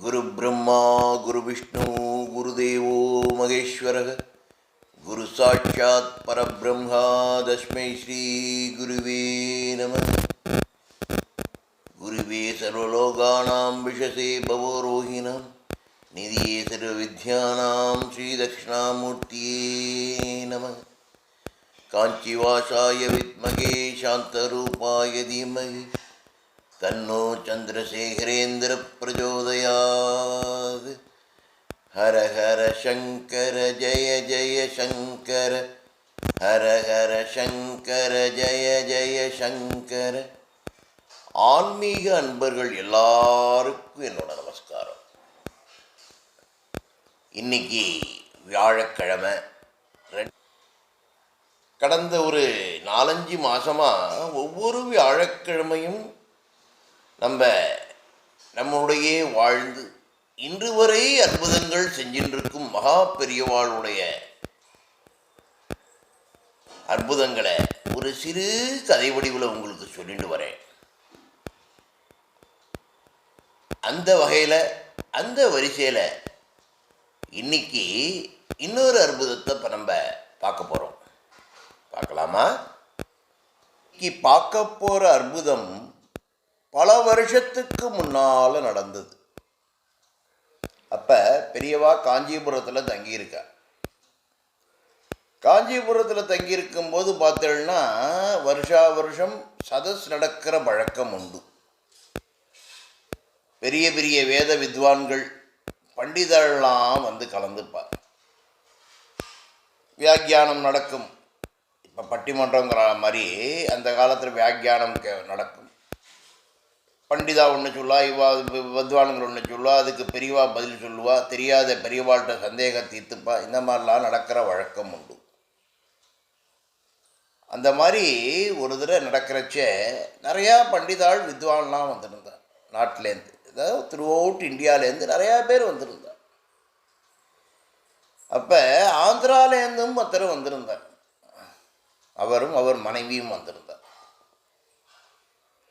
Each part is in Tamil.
குரு பிரம்மா குரு விஷ்ணு குருதேவோ மகேஸ்வரக. குரு சாட்சாத் பரபிரம்மா தஸ்மை ஸ்ரீ குருவே நம. குருவே சர்வலோகானாம் விஷசே பவோரோகிணம் நிதியே சர்வவித்யானாம் ஸ்ரீதக்ஷணாமூர்த்தியே நம. காஞ்சிவாசாய வித்மகே சாந்தரூபாய தீமகே. तन्नो चन्द्रशेखरेन्द्रप्रचोदयात् हर हर शङ्कर जय जय शङ्कर हर हर शङ्कर जय जय शङ्कर ஆன்மீக அன்பர்கள் எல்லாருக்கும் என்னோட நமஸ்காரம் இன்னைக்கு வியாழக்கிழமை ரெண்டு கடந்த ஒரு நாலஞ்சு மாதமாக ஒவ்வொரு வியாழக்கிழமையும் நம்ம நம்மளுடைய வாழ்ந்து இன்று வரை அற்புதங்கள் செஞ்சின்றிருக்கும் மகா பெரியவாளுடைய அற்புதங்களை ஒரு சிறு கதை வடிவில் உங்களுக்கு சொல்லிட்டு வரேன். அந்த வகையில் அந்த வரிசையில் இன்னைக்கு இன்னொரு அற்புதத்தை இப்போ நம்ம பார்க்க போகிறோம் பார்க்கலாமா? இன்னைக்கு பார்க்க போகிற அற்புதம் பல வருஷத்துக்கு முன்னால் நடந்தது. அப்போ பெரியவா காஞ்சிபுரத்தில் தங்கியிருக்கா. காஞ்சிபுரத்தில் தங்கியிருக்கும்போது பார்த்தேன்னா வருஷா வருஷம் சதஸ் நடக்கிற வழக்கம் உண்டு. பெரிய பெரிய வேத வித்வான்கள் பண்டிதர்கள்லாம் வந்து கலந்துப்பார். வியாக்கியானம் நடக்கும். இப்போ பட்டிமன்றங்கிற மாதிரி அந்த காலத்தில் வியாக்கியானம் கே- நடக்கும். பண்டிதா ஒன்று சொல்லுவா இவா வித்வான்கள் ஒன்று சொல்லுவா அதுக்கு பெரியவா பதில் சொல்லுவா தெரியாத பெரியவாள்கிட்ட சந்தேகம் தீர்த்துப்பா இந்த மாதிரிலாம் நடக்கிற வழக்கம் உண்டு. அந்த மாதிரி ஒரு தடவை நடக்கிறச்ச நிறையா பண்டிதாள் வித்வான்லாம் வந்திருந்தார் நாட்டிலேருந்து அதாவது த்ரூ அவுட் இந்தியாவிலேருந்து நிறையா பேர் வந்திருந்தார். அப்போ ஆந்திராலேருந்தும் ஒருத்தர் வந்திருந்தார். அவரும் அவர் மனைவியும் வந்திருந்தார்.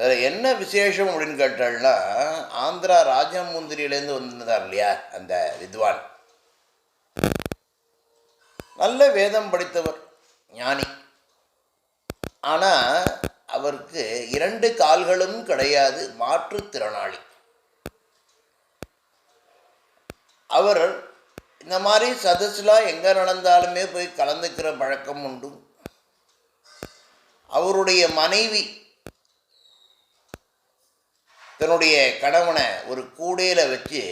அதில் என்ன விசேஷம் அப்படின்னு கேட்டால்னா ஆந்திரா ராஜமுந்திரியிலேருந்து வந்திருந்தார் இல்லையா அந்த வித்வான். நல்ல வேதம் படித்தவர் ஞானி. ஆனால் அவருக்கு இரண்டு கால்களும் கிடையாது மாற்றுத்திறனாளி அவர் இந்த மாதிரி சதஸ்லாம் எங்கே நடந்தாலுமே போய் கலந்துக்கிற பழக்கம் உண்டு. அவருடைய மனைவி தன்னுடைய கணவனை ஒரு கூடையில் வச்சு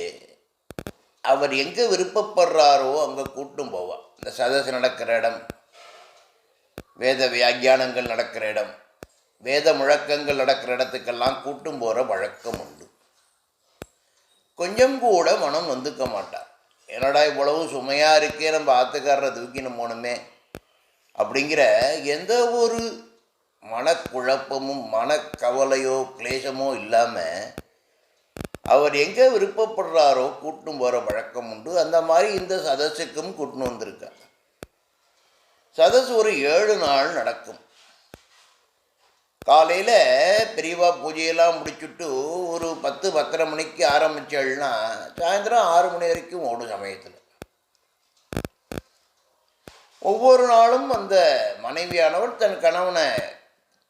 அவர் எங்கே விருப்பப்படுறாரோ அங்கே கூட்டும் போவான் இந்த சதசு நடக்கிற இடம் வேத வியாக்கியானங்கள் நடக்கிற இடம் வேத முழக்கங்கள் நடக்கிற இடத்துக்கெல்லாம் கூட்டும் போகிற வழக்கம் உண்டு. கொஞ்சம் கூட மனம் வந்துக்க மாட்டார். என்னடா இவ்வளவு சுமையாக இருக்கே நம்ம ஆத்துக்காரரை தூக்கின்னு போகணுமே அப்படிங்கிற எந்த ஒரு மனக்குழப்பமும் மனக்கவலையோ கிளேசமோ இல்லாமல் அவர் எங்கே விருப்பப்படுறாரோ கூட்டும் போகிற வழக்கம் உண்டு. அந்த மாதிரி இந்த சதஸுக்கும் கூட்டின்னு வந்திருக்கார். சதஸ் ஒரு ஏழு நாள் நடக்கும். காலையில் பெரியவா பூஜையெல்லாம் முடிச்சுட்டு ஒரு பத்து பத்தரை மணிக்கு ஆரம்பித்தேன்னா சாயந்தரம் ஆறு மணி வரைக்கும் ஓடும் சமயத்தில். ஒவ்வொரு நாளும் அந்த மனைவியானவர் தன் கணவனை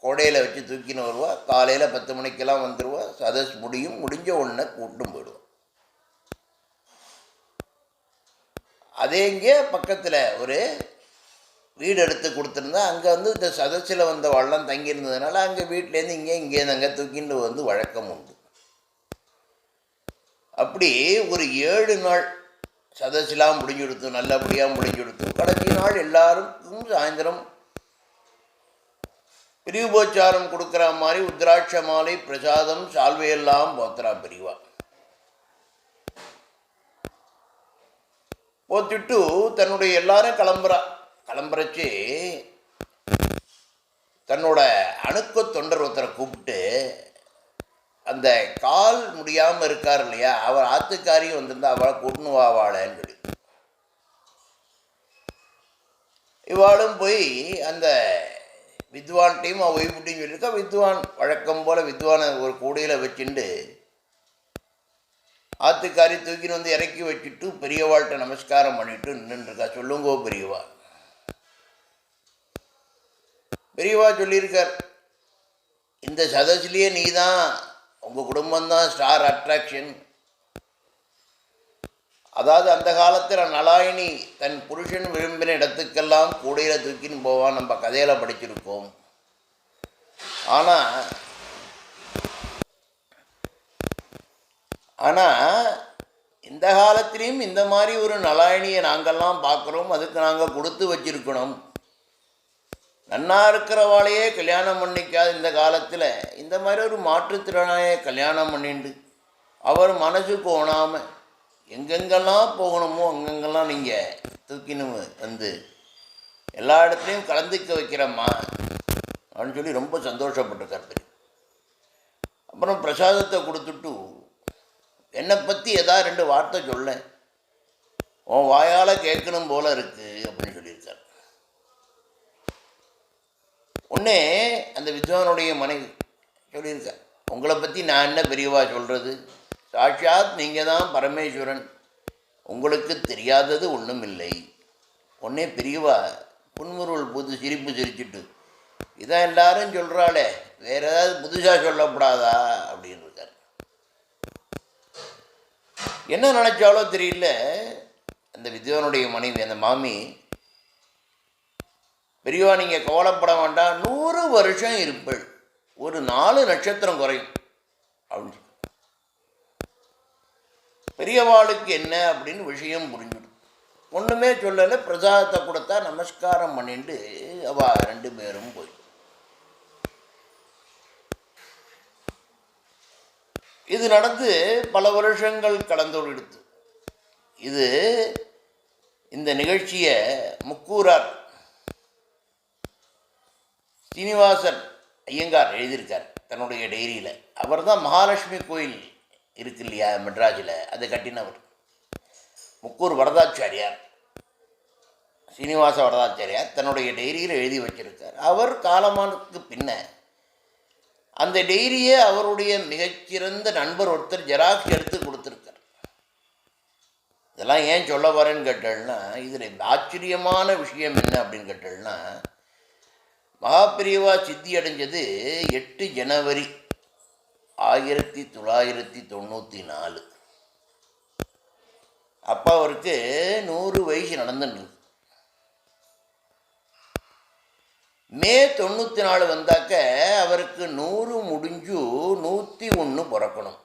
கோடையில் வச்சு தூக்கின்னு வருவா காலையில் பத்து மணிக்கெல்லாம் வந்துடுவா சதஸ் முடியும் முடிஞ்ச உடனே கூட்டும் போயிடுவோம் அதே இங்கே பக்கத்தில் ஒரு வீடு எடுத்து கொடுத்துருந்தா அங்கே வந்து இந்த சதஸில் வந்த வள்ளம் தங்கியிருந்ததுனால அங்கே வீட்டிலேருந்து இங்கே இங்கேருந்து அங்கே தூக்கிட்டு வந்து வழக்கம் உண்டு. அப்படி ஒரு ஏழு நாள் சதஸ்லாம் முடிஞ்சு கொடுத்து நல்லபடியாக முடிஞ்சு கொடுத்து கடைசி நாள் எல்லாருக்கும் சாயந்தரம் பிரிவுபோச்சாரம் கொடுக்குற மாதிரி உத்ராட்ச மாலை பிரசாதம் சால்வையெல்லாம் போத்துறா பிரிவா. போத்துட்டு தன்னுடைய எல்லாரும் கிளம்புறா. கிளம்புறச்சு தன்னோட அணுக்க தொண்டர் ஒருத்தரை கூப்பிட்டு அந்த கால் முடியாமல் இருக்கார் இல்லையா அவர் ஆத்துக்காரியும் வந்திருந்தா அவளை கூட்டுன்னு வா சொல்லி. இவாளும் போய் அந்த வித்வான்கிட்டையும் அவன் ஒய்வுட்டையும் சொல்லியிருக்கா. வித்வான் வழக்கம் போல் வித்வானை ஒரு கூடையில் வச்சுண்டு ஆத்துக்காரி தூக்கின்னு வந்து இறக்கி வச்சுட்டு பெரியவாள்கிட்ட நமஸ்காரம் பண்ணிட்டு நின்றுருக்கா. சொல்லுங்கோ பெரியவா. பெரியவா சொல்லியிருக்கார் இந்த சதஸ்லேயே நீ தான் உங்கள் குடும்பம்தான் ஸ்டார் அட்ராக்ஷன் அதாவது அந்த காலத்தில் நலாயினி தன் புருஷன் விரும்பின இடத்துக்கெல்லாம் கூடையில் தூக்கின்னு போவான் நம்ம கதையில் படிச்சிருக்கோம். ஆனால் ஆனால் இந்த காலத்திலையும் இந்த மாதிரி ஒரு நலாயணியை நாங்கள்லாம் பார்க்குறோம். அதுக்கு நாங்கள் கொடுத்து வச்சிருக்கணும். நன்னா இருக்கிறவாளையே கல்யாணம் பண்ணிக்காது இந்த காலத்தில். இந்த மாதிரி ஒரு மாற்றுத்திறனாயை கல்யாணம் பண்ணிண்டு அவர் மனசுக்கு ஓணாமல் எங்கெங்கெல்லாம் போகணுமோ அங்கங்கெல்லாம் நீங்கள் தூக்கினு வந்து எல்லா இடத்துலையும் கலந்துக்க வைக்கிறம்மா அப்படின்னு சொல்லி ரொம்ப சந்தோஷப்பட்டிருக்கார் பெரிய அப்புறம் பிரசாதத்தை கொடுத்துட்டு என்னை பற்றி எதாவது ரெண்டு வார்த்தை சொல்ல. உன் வாயால் கேட்கணும் போல இருக்குது அப்படின்னு சொல்லியிருக்கார். உடனே அந்த வித்வானுடைய மனைவி சொல்லியிருக்கார். உங்களை பற்றி நான் என்ன பெரியவா சொல்கிறது சாட்சாத் நீங்கள் தான் பரமேஸ்வரன். உங்களுக்கு தெரியாதது ஒன்றும் இல்லை உடனே பெரியவா புன்முருள் புது சிரிப்பு சிரிச்சிட்டு இதான் எல்லாரும் சொல்கிறாளே வேற ஏதாவது புதுசாக சொல்லக்கூடாதா அப்படின்னு இருக்கார் என்ன நினச்சாலோ தெரியல. அந்த வித்வானுடைய மனைவி அந்த மாமி பெரியவா நீங்கள் கவலைப்பட வேண்டாம். நூறு வருஷம் இருப்பள். ஒரு நாலு நட்சத்திரம் குறையும் அப்படின்னு சொல்லி. பெரியவாளுக்கு என்ன அப்படின்னு விஷயம் புரிஞ்சிடும். ஒன்றுமே சொல்லலை பிரசாதத்தை கொடுத்தா நமஸ்காரம் பண்ணிட்டு அவ ரெண்டு பேரும் போய். இது நடந்து பல வருஷங்கள் கடந்து இது இந்த நிகழ்ச்சியை முக்கூரார் சீனிவாசன் ஐயங்கார் எழுதியிருக்கார் தன்னுடைய டைரியில். அவர் தான் மகாலட்சுமி கோயில் இருக்கு இல்லையா மெட்ராஸில் அதை கட்டினவர். முக்கூர் வரதாச்சாரியார். சீனிவாச வரதாச்சாரியார் தன்னுடைய டைரியில் எழுதி வச்சிருக்கார். அவர் காலமானதுக்கு பின்ன அந்த டைரியை அவருடைய மிகச்சிறந்த நண்பர் ஒருத்தர் ஜெராக்ஸ் எடுத்து கொடுத்துருக்கார். இதெல்லாம் ஏன் சொல்ல வரேன்னு கேட்டேன்னா இதில் ஆச்சரியமான விஷயம் என்ன அப்படின்னு கேட்டேன்னா மகாபிரிவா சித்தி அடைஞ்சது எட்டு ஜனவரி. ஆயிரத்தி தொள்ளாயிரத்தி தொண்ணூற்றி நாலு. அப்பா அவருக்கு நூறு வயசு நடந்துட்டு மே தொண்ணூற்றி நாலு வந்தாக்க அவருக்கு நூறு முடிஞ்சு நூற்றி ஒன்று பிறக்கணும்.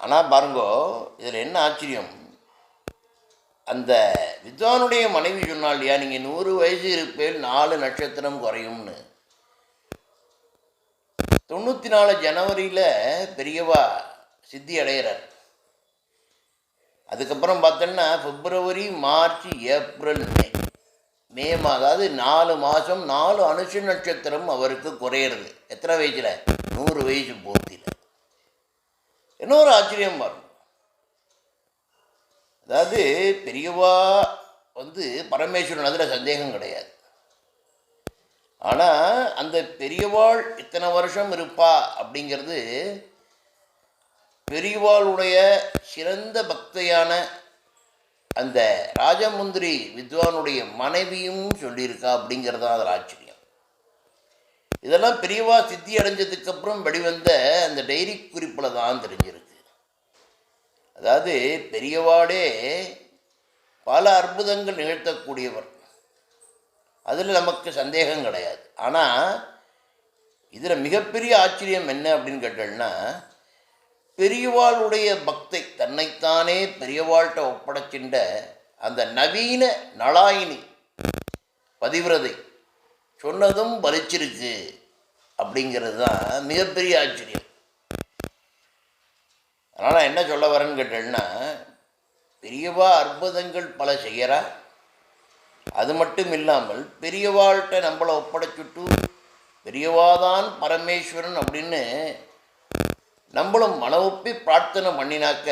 ஆனால் பாருங்கோ இதில் என்ன ஆச்சரியம்? அந்த வித்வானுடைய மனைவி சொன்னால் இல்லையா நீங்கள் நூறு வயசு இருப்பேன் நாலு நட்சத்திரம் குறையும்னு. தொண்ணூற்றி நாலு ஜனவரியில் பெரியவா சித்தி அடைகிறார் அதுக்கப்புறம் பார்த்தோன்னா பிப்ரவரி மார்ச் ஏப்ரல் மே. மே மாதம் அதாவது நாலு மாதம் நாலு அனுஷ நட்சத்திரம் அவருக்கு குறையிறது. எத்தனை வயசில்? நூறு வயசு பூர்த்தியில். இன்னொரு ஆச்சரியம் வரும் அதாவது பெரியவா வந்து பரமேஸ்வரன் அதில் சந்தேகம் கிடையாது. ஆனால் அந்த பெரியவாள் இத்தனை வருஷம் இருப்பா அப்படிங்கிறது பெரியவாளுடைய சிறந்த பக்தையான அந்த ராஜமுந்திரி வித்வானுடைய மனைவியும் சொல்லியிருக்கா அப்படிங்கிறது தான் அதில் ஆச்சரியம். இதெல்லாம் பெரியவா சித்தி அடைஞ்சதுக்கப்புறம் வெளிவந்த அந்த டைரி குறிப்பில் தான் தெரிஞ்சிருக்கு. அதாவது பெரியவாடே பல அற்புதங்கள் நிகழ்த்தக்கூடியவர். அதில் நமக்கு சந்தேகம் கிடையாது. ஆனால் இதில் மிகப்பெரிய ஆச்சரியம் என்ன அப்படின்னு கேட்டோம்னா பெரியவாளுடைய பக்தை தன்னைத்தானே பெரியவாள்கிட்ட ஒப்படைச்சின்ற அந்த நவீன நலாயினி பதிவிரதை சொன்னதும் பலிச்சிருக்கு அப்படிங்கிறது தான் மிகப்பெரிய ஆச்சரியம். அதனால் என்ன சொல்ல வரேன்னு கேட்டேன்னா பெரியவா அற்புதங்கள் பல செய்கிறா அது மட்டும் இல்லாமல் பெரியவாள்கிட்ட நம்மளை ஒப்படைச்சுட்டு பெரியவாதான் பரமேஸ்வரன் அப்படின்னு நம்மளும் மனவொப்பி பிரார்த்தனை பண்ணினாக்க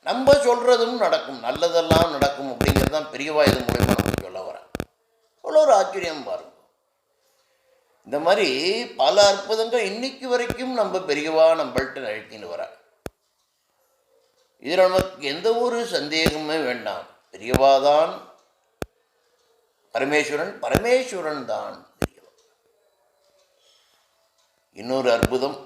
நம்ம சொல்கிறதும் நடக்கும் நல்லதெல்லாம் நடக்கும் அப்படிங்கிறது தான் பெரியவா இது மூலயமா நமக்கு சொல்ல வரேன் அவ்வளோ ஒரு ஆச்சரியம் பாருங்க. இந்த மாதிரி பல அற்புதங்கள் இன்னைக்கு வரைக்கும் நம்ம பெரியவா நம்மள்ட்ட நிகழ்த்தின்னு வர இதில் நமக்கு எந்த ஒரு சந்தேகமே வேண்டாம். பெரியவாதான் பரமேஸ்வரன் பரமேஸ்வரன் தான் பெரியவா இன்னொரு அற்புதம்.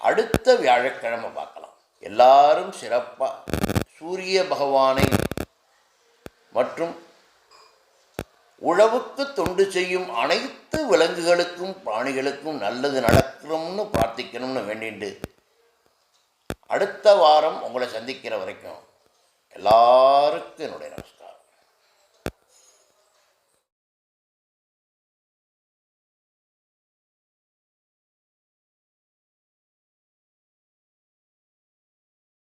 அடுத்த வியாழக்கிழமை பார்க்கலாம். எல்லாரும் சிறப்பாக சூரிய பகவானை மற்றும் உழவுக்கு தொண்டு செய்யும் அனைத்து விலங்குகளுக்கும் பிராணிகளுக்கும் நல்லது நடக்கணும்னு பிரார்த்திக்கணும்னு வேண்டிட்டு அடுத்த வாரம் உங்களை சந்திக்கிற வரைக்கும் எல்லாருக்கும் என்னுடைய நமஸ்காரம்.